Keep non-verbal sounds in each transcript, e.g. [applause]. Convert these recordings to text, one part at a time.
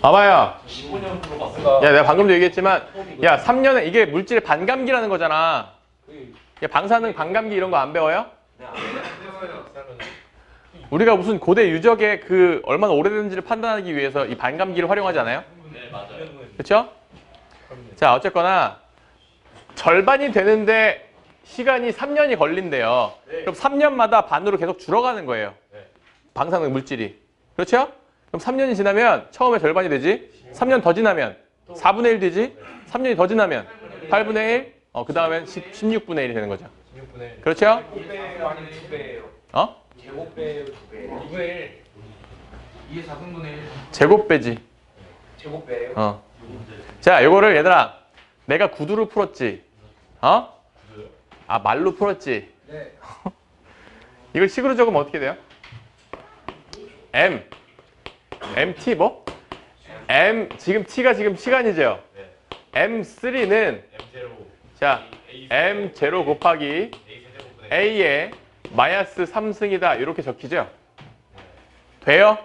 봐봐요. 15년으로 봤을까? 야, 내가 방금도 얘기했지만, 야, 3년에 이게 물질의 반감기라는 거잖아. 야, 방사능, 반감기 이런 거 안 배워요? 우리가 무슨 고대 유적의 그 얼마나 오래된지를 판단하기 위해서 이 반감기를 활용하지 않아요? 네, 맞아요. 그렇죠? 자, 어쨌거나 절반이 되는데 시간이 3년이 걸린대요. 그럼 3년마다 반으로 계속 줄어가는 거예요. 방사능 물질이. 그렇죠? 그럼 3년이 지나면 처음에 절반이 되지. 3년 더 지나면 4분의 1 되지. 3년이 더 지나면 8분의 1. 어, 그 다음엔 16분의 1이 되는 거죠. 16분의 1. 그렇죠? 2배예요 아니면 2배예요? 어? 2배예요? 2분의 1. 2의 4분의 1. 제곱배지. 제곱배예요? 어. 자, 요거를 얘들아, 내가 구두로 풀었지. 어? 아, 말로 풀었지. 네. [laughs] 이걸 식으로 적으면 어떻게 돼요? M. MT 뭐? M, 지금 T가 지금 시간이죠? M3는, 자, M0 곱하기 A의 마이너스 3승이다. 이렇게 적히죠? 돼요?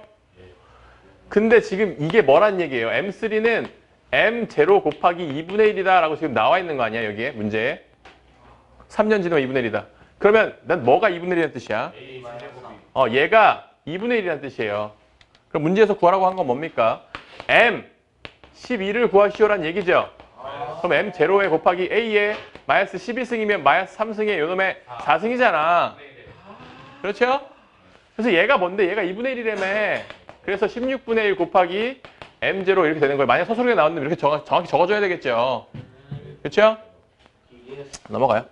근데 지금 이게 뭐란 얘기예요? M3는 M0 곱하기 2분의 1이다 라고 지금 나와 있는 거 아니야, 여기에? 문제에? 3년 지나면 2분의 1이다. 그러면 난 뭐가 2분의 1이라는 뜻이야? 어, 얘가 2분의 1이라는 뜻이에요. 그럼 문제에서 구하라고 한 건 뭡니까? M 12를 구하시오란 얘기죠. 그럼 M 제로에 곱하기 A에 마이너스 12승이면 마이너스 3승의 요놈의 4승이잖아. 그렇죠? 그래서 얘가 뭔데? 얘가 2분의 1이라며. 그래서 16분의 1 곱하기 M 제로 이렇게 되는 거예요. 만약 서술에 나왔는데 이렇게 정확, 정확히 적어줘야 되겠죠. 그렇죠? 넘어가요.